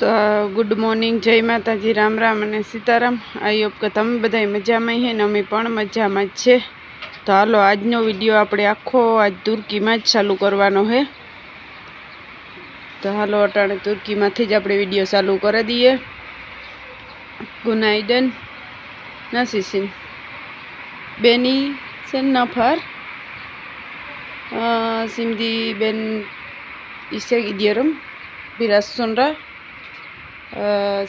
તો good morning જય માતાજી રામ રામ અને સીતારામ. આઈ હોપ કે તમે બધા મજામાં છે ને અમે પણ મજામાં જ છે. તો હાલો આજનો વીડિયો આપણે આખો આજ તુર્કીમાં જ ચાલુ કરવાનો છે તો હાલો અટાણે તુર્કીમાંથી જ આપણે વીડિયો ચાલુ કરી દઈએ. ગુનાઈડન નાસીસીન. બેની સેન નફર. Aa, બેન ben işe gidiyorum સોનરા.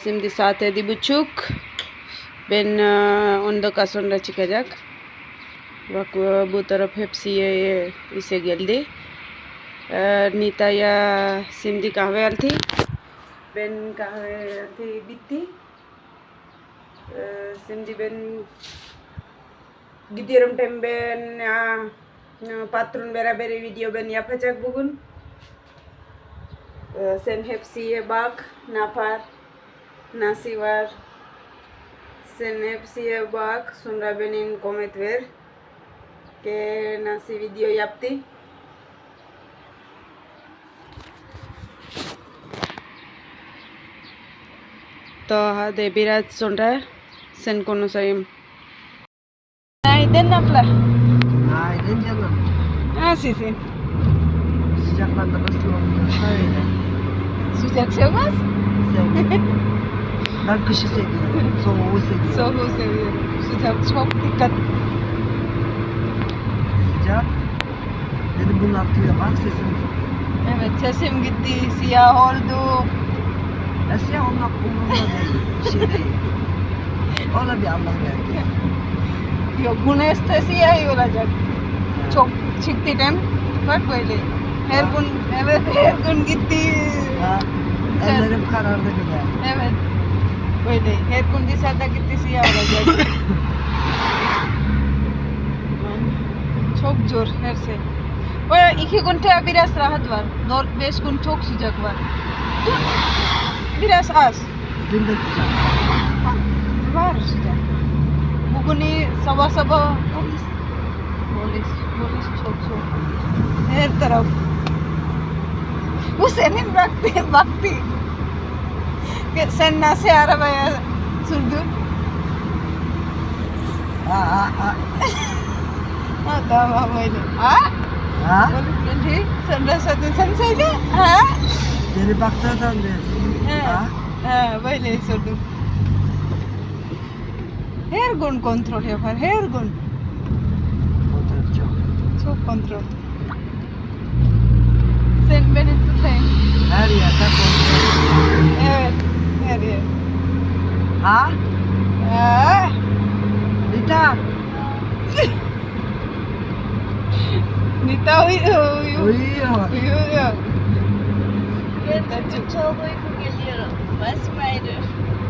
Şimdi saat yedi buçuk ben aa, on dakika sonra çıkacak bak bu taraf hepsi e, işe geldi ya Nita'ya şimdi kahve aldı ben kahve aldı bitti şimdi ben gidiyorum ben patron beraber video ben yapacak bugün sen hepsiye bak ne yapar nasıl var sen hepsiye bak sonra benim koment ver ki nasıl video yaptı તો હા de biraz sonra sen konuşayım. Günaydın abla. Günaydın canım. Nasılsın? Sıcaklarda nasıl oluyor? Öyle. સુજાક સેવાસ Sevmiyorum. Ben kışı seviyorum. Soğuğu seviyorum. Soğuğu seviyorum. Sıcak çok dikkat. Sıcak. Beni bunaltıyor. Bak sesim. Evet sesim gitti, siyah oldu. Ya onun umurumda değil. Bir şey değil. O da bir Allah verdi. Yok güneşte siyah olacak. Çok çıktı. Bak böyle. Her Ha. gün, evet her gün gitti. Ha, ellerim karardı bile. Evet. Böyle her gün dışarıda gitti siyah olacak. आ zor छोक जोर Böyle से günde इखी. Dört beş gün çok sıcak var. Biraz az. Dün de sıcak. Var sıcak. Bugün iyi sabah sabah polis. पुलिस polis çok zor. Her taraf. Bu senin bıraktığın vakti. Ki Sen nasıl arabaya sürdün? Ha ha ha. Tamam öyle. Ha? Ha? Geldi. Sen de sen, sen söyle. Ha? Beni baktığı döndürsün. Ha. Ha? Ha böyle sürdüm. Her gün kontrol yapar, her gün. Fotoğraf çok. Çok kontrol. Sen beni tutayım. Her yerde kontrol. Evet, her yer. Ha? Ha? Nita. Nita uyuyor, uyuyor. Uyuyor. Uyuyor. Çok çok uyku geliyor. Basmaydı.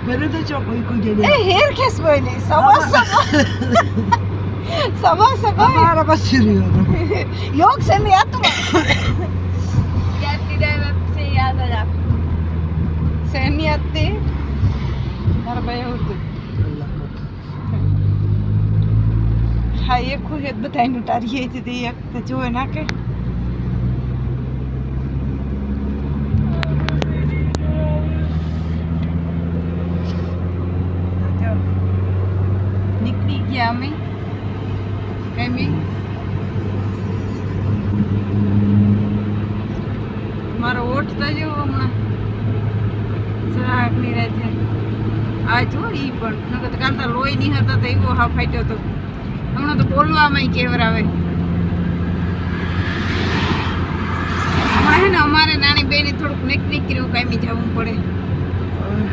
Beni de çok uyku geliyor. E, herkes böyle, sabah Ama- sabah. sabah Ama sabah. araba sürüyorum. Yok sen yatma. Gel bir de ben şey yazacağım. sen yattı. Arabaya vurdu. હા, એક વખત બધાનું તારીએ હતી એક તો જોવે કે નીકળી ગયા અમે. કમી મારો ઓઠ તો જો હમણાં. જરાક નિરાજે આ જો ઈ પણ નકર તો કાલ તો લોહી નહીં હતા તો એવો હા ફાટ્યો તો. હમણાં તો બોલવામાં કેવર આવે હમણાં હે ને અમારે નાની બેને થોડુંક નેક નેક કર્યું કાંઈ જવું પડે.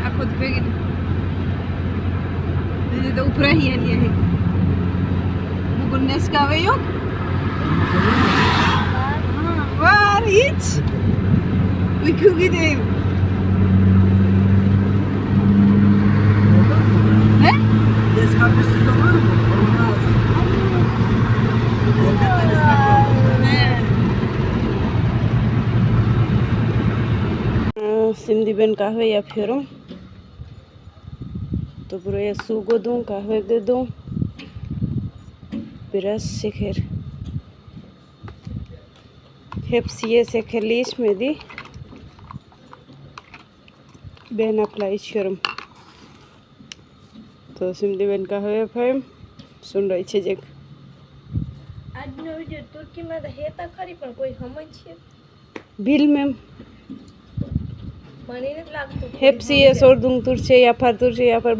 આખો તો ભેગી દીદી તો ઉભરાઈ હાલી હે ગુન્નેસ કાવે યો? વાર ઈચ ઉઈકું કીધે હે olur. સિંધીબેન kahve yapıyorum. તો buraya su koydum, kahve koydum. Biraz şeker. Hepsiye şekerli içmedi. Ben आपला içiyorum. તો સિમલી બેન કહે ફેમ સુન રહી છે જે આજનો વિડીયો તુર્કીમાં તો હેતા ખરી પણ કોઈ સમજ છે Bil mem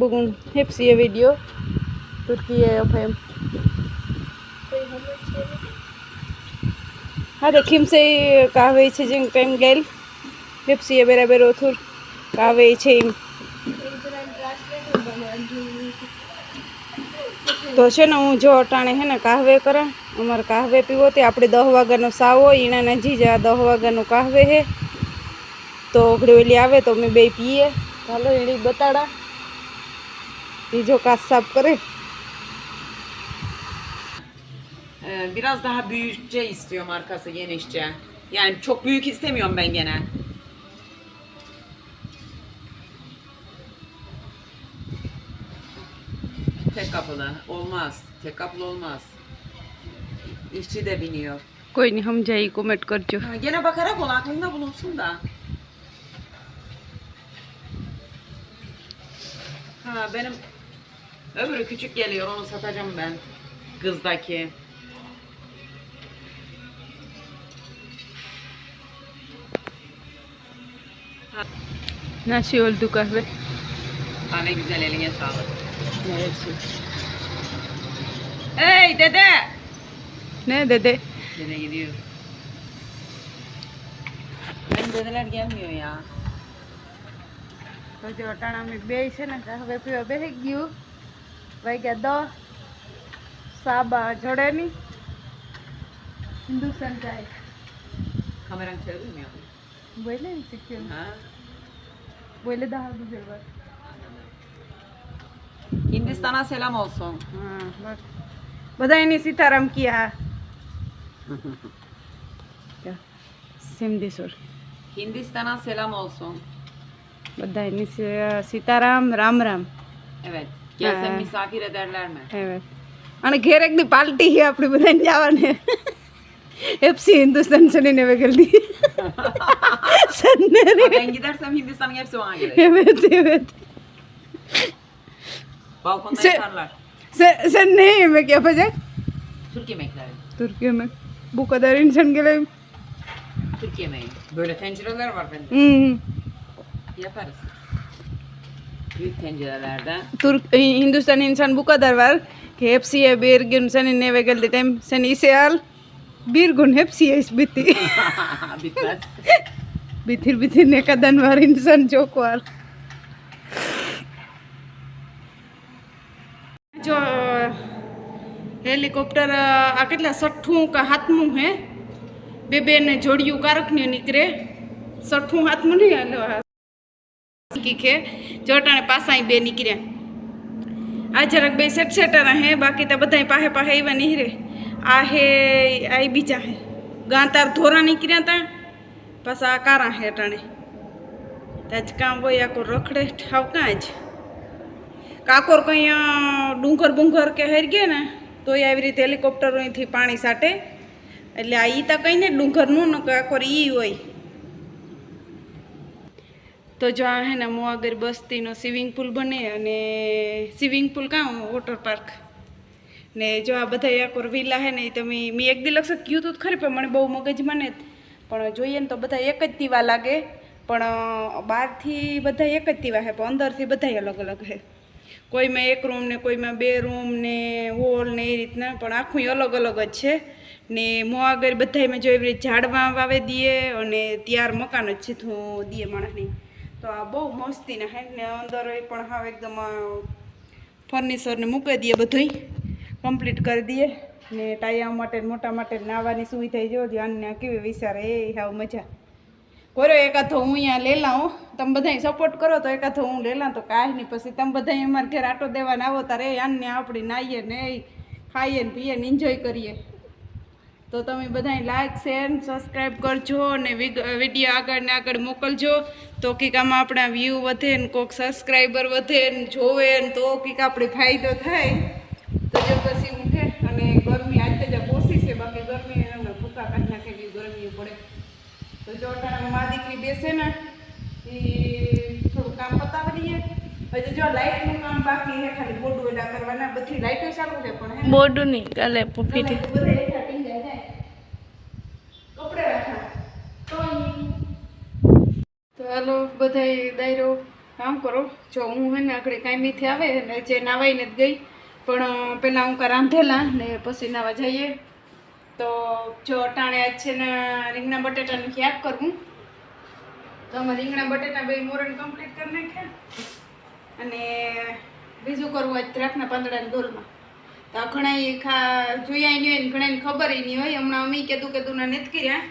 Bugün hepsiye video Türkiye yapayım. કોઈ સમજ છે નહીં. Hadi kimseyi kahve içeceğim ben gel. Hepsiye beraber otur. Kahve içeyim. એક જણાને translate બને હજુ તો છે ને હું જો અટાણે હે ને કાહવે કરા અમારે કાહવે પીવો તે આપણે દહ વાગ્યાનો સાવ હોય એના નજી જ આ દહ વાગ્યાનો કાહવે હે તો ઓગળી ઓલી આવે તો અમે બે પીએ ચાલો એની બતાડા બીજો કાચ સાફ કરે Ee, Biraz daha büyükçe istiyorum arkası genişçe. Yani çok büyük istemiyorum ben gene. Tek kapılı olmaz. Tek kapılı olmaz. İşçi de biniyor. કોઈને સમજાય કોમેન્ટ કરજો Ha, gene bakarak ol aklında bulunsun da. Benim öbürü küçük geliyor onu satacağım ben. Kızdaki. Nasıl oldu şey kahve? Ha ne güzel eline sağlık. Neresi? Hey dede! Ne dede? Dede gidiyor. Benim dedeler gelmiyor ya. તો જો અટાણા અમે બે છે ને હવે પીવા બેસી ગયું. વાગ્યા દસ સાબા જોડેની. હિન્દુસ્તાન જાય. Kameran છે બોલે શીખ્યું? બોલે દા ગુજરાત Hindistan'a selam olsun. હા બસ. બધા એની સીતારામ કિયા. સિમદેશ્વર. Hindistan'a selam olsun. બધા એની C- Sitaram Ram Ram Evet. Gelsen Ha. misafir ederler mi? હવે અને ઘેર એક દી પાર્ટી છે આપણે બધાને જવાને એફસી હિન્દુસ્તાન સનીને વેગલદી સન્ને Ha, ben gidersem Hindistan'ın hepsi bana gelir. evet evet Balkonda yatarlar. sen, sen ne yemek yapacak? Türk yemekleri. Türk yemek. Bu kadar insan geleyim. Türk yemeği. Böyle tencereler var bende. Hmm. Yaparız. Büyük tencerelerden. Türk, Hindistan insan bu kadar var ki hepsiye bir gün senin eve geldi dem sen ise al bir gün hepsiye iş bitti. Bitmez. bitir bitir ne kadar var insan çok var. જો helicopter આ કેટલા સઠ્ઠું કે હાથમું હે બે બેને જોડિયું કારકન્યું નીકળે સઠ્ઠું હાથમું નહીં કીખે જોટાણે પાસા બે નીકળ્યા. આ જરાક બે સેટ હે, બાકી તો બધા પાહે પાહે એવા રે આ હે આ બીજા હે. ગાંતાર ધોરા નીકળ્યા તા. પાછા આ કારા હે ટાણે તાજ કામ હોય, આખો રખડે. ઠાવ કાં જ. કાકોર કંઈ ડુંગર બુંગર કે હેર ગયા ને, તોય આવી રીતે હેલિકોપ્ટર પાણી સાટે. એટલે આ ઈ તો કંઈ ને, ડુંગરનું ને, કાકોર ઈ હોય. તો જો આ હે ને મોઆગર બસ્તીનો સ્વિમિંગ પુલ બને અને સ્વિમિંગ પુલ કાં વોટર પાર્ક ને જો આ બધા આકોર વિલા હે ને તમે, મેં એક દી લક્ષ કયું તું ખરી, પણ મને બહુ મગજમાં ને પણ જોઈએ ને તો બધા એક જ દીવા લાગે. પણ બહારથી બધા એક જ દીવા હે, પણ અંદરથી બધા અલગ અલગ હે. કોઈમાં એક રૂમ ને કોઈમાં બે રૂમ ને હોલ ને એ રીતના, પણ આખું અલગ અલગ જ છે. ને મોઆગર બધામાં જો એવી રીતે ઝાડમાં વાવે દઈએ અને ત્યાર મકાન જ સીધું દઈએ માણસની. તો આ બહુ મસ્તીના હે ને અંદર પણ હા એકદમ ફર્નિચરને મૂકી દઈએ બધુંય. કમ્પ્લીટ કરી દઈએ. ને ટાયા માટે મોટા માટે નાવાની સુવિધા જો ધ્યાન કેવી વિચારે એ હાવ મજા. કરો એકાથો હું અહીંયા લઈ લાવું તમે બધા સપોર્ટ કરો તો એકાથો હું લઈ લાવું તો કાંઈ નહીં. પછી તમે બધા અમારા ઘેર આટો દેવાને આવો, તારે આને આપણે નાહીએ ને ખાઈએ ને પીએ ને એન્જોય કરીએ. તો તમે બધા લાઈક શેર સબસ્ક્રાઈબ કરજો અને વીડિયો આગળ ને આગળ મોકલજો. તો કંઈક આમાં આપણા વ્યૂ વધે ને કોઈક સબસ્ક્રાઈબર વધે ને જોવે ને તો કંઈક આપણે ફાયદો થાય. તો જો પછી ઉઠે અને ગરમી આજે જ પોસી છે બાકી ગરમી અમે ભૂકા કાઢી નાખે એવી ગરમી પડે. તો જો મા દીકરી બેસે ને એ થોડું હજી જો લાઇટનું કામ બાકી છે ખાલી બોર્ડ એના કરવાના. બધી લાઇટો ચાલુ છે પણ બોડું નહીં કાલે પપ્પીથી બધા હેઠા ટીંગાઈ જાય. કપડે રાખા તો તો હાલો, બધાય દાયરો. કામ કરો. જો હું હે ને આગળ કાંઈમીથી આવે ને જે નાવાઈને જ ગઈ. પણ પહેલાં હું રાંધેલા ને પછી નાવા જઈએ. તો જો અટાણે આજ છે ને રીંગણા બટેટાનું ક્યાંક કરવું. તો અમે રીંગણા બટેટા બે મોરણ કમ્પ્લીટ કરી નાખ્યા. અને બીજું કરવું આજ ત્રાકના પાંદડાની ડોલમાં તો ઘણા ખા, જોયા નહીં હોય ઘણાને ખબર નહીં હોય. હમણાં અમે કીધું કીધું ના નથી કર્યા.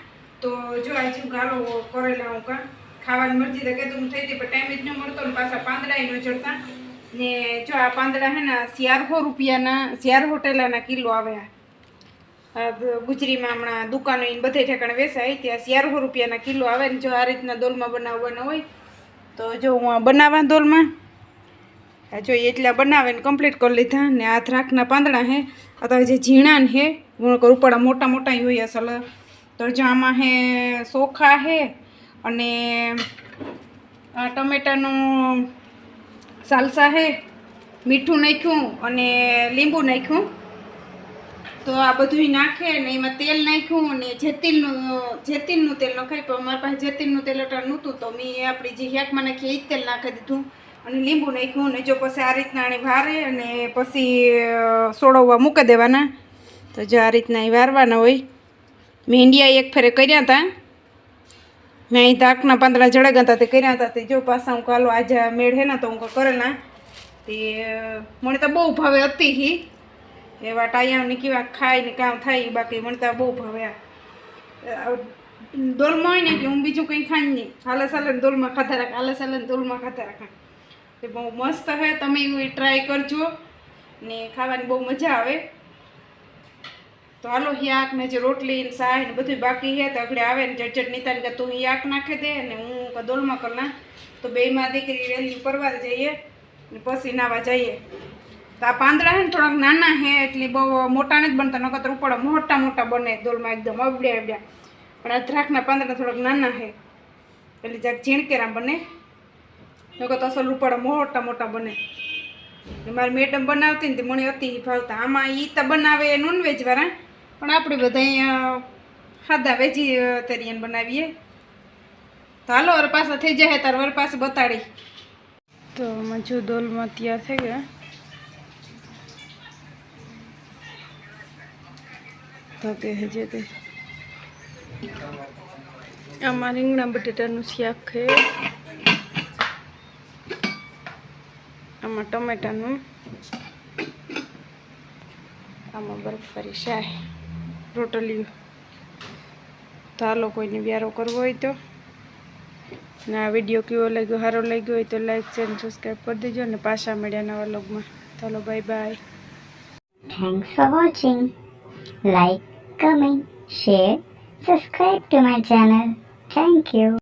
તો જો આજે ગાળો કરેલા હું કાં. ખાવાની મરજી તો કીધું થઈ હતી પણ ટાઈમ જ ન મળતો ને પાછા પાંદડા ન ચડતા ને જો આ પાંદડા હે ને, સિયારસો રૂપિયાના સિયારસો હોટેલાના કિલો આવે ગુજરીમાં હમણાં દુકાનો એને બધે ઠેકાણે વેચાય, ત્યાં સિયારસો રૂપિયાના કિલો આવે ને જો આ રીતના દોલમાં બનાવવાના હોય, તો જો હું બનાવવા દોલમાં જો એટલા બનાવે ને કમ્પ્લીટ કરી લીધા ને આ દ્રાક્ષના પાંદડા હે અથવા જે ઝીણા ને હે ઉપાડા મોટા મોટા હોય અસલ. તો જો આમાં હે, સોખા હે અને આ ટમેટાનું સાલસા હે મીઠું નાખ્યું અને લીંબુ નાખ્યું. તો આ બધું નાખે ને એમાં તેલ નાખ્યું અને જેતીલનું જેતીલનું તેલ નખાય પણ મારા પાસે જેતીલનું તેલ અટાણ નહોતું તો મેં આપણી જે હેકમાં નાખી એ જ તેલ નાખી દીધું. અને લીંબુ નાખ્યું અને જો પછી આ રીતના આને વારે અને પછી અ, સોળવવા મૂકી દેવાના. તો જો આ રીતના એ વારવાના હોય. મેં એક ફેરે કર્યા હતા. મેં અહીં તાકના પાંદડા જડેગા હતા, તે કર્યા હતા. તે જો પાછા હું કાલો આજે મેળ હે ને, તો હું કરેલા તે મને તો બહુ ભાવે હતી હી. એવા ટાયાને કેવા ખાય ને કામ થાય બાકી મને તો બહુ ભાવે દોલમાં હોય ને કે હું બીજું કંઈ ખાઈ નહીં. હાલે સાલે દોલમાં ખાતા રાખા, હાલે સાલે દોલમાં ખાતા રાખા. એ બહુ મસ્ત હે, તમે એવું ટ્રાય કરજો ને ખાવાની બહુ મજા આવે. તો હાલો યાક ને જે રોટલી ને શાહ ને બધું બાકી છે તો આગળ આવે ને જટજટ નીતા કે તું યાક નાખે દે ને હું કદોલમાં દોલમાં કરી તો બેયમાં દીકરી વહેલી પરવાર જઈએ ને પછી નાવા જઈએ. તો આ પાંદડા છે ને થોડાક નાના છે એટલે બહુ મોટા નથી બનતા, નકર ઉપર મોટા મોટા બને દોલમાં એકદમ અવડ્યા અવડ્યા પણ અધરાકના પાંદડા થોડાક નાના છે એટલે જરાક ઝીણકેરા બને. નકર તો અસલ રૂપાડા મોટા મોટા બને. મારી મેડમ બનાવતી ને તે મને અતિ ભાવતા આમાં એ તો બનાવે નોનવેજ વાળા. પણ આપણે બધા અહીંયા સાદા વેજીટેરિયન બનાવીએ. તો હાલો, વર પાસે થઈ જાય, તાર વર પાસે બતાડી. તો મજુ દોલમાં તૈયાર થઈ ગયા. તો કે હજે તે. આમાં રીંગણા, બટેટાનું શાક છે. આમાં ટમેટાનું. આમાં બરફવાળી શાહ રોટલી તો હાલો કોઈને વ્યારો કરવો હોય તો. ને આ વીડિયો કેવો લાગ્યો? સારો લાગ્યો હોય તો લાઈક ચેનલ સબસ્ક્રાઈબ કરી દેજો ને પાછા મળ્યા નવા લોગમાં ચાલો bye bye thanks for watching like comment share subscribe to my channel thank you.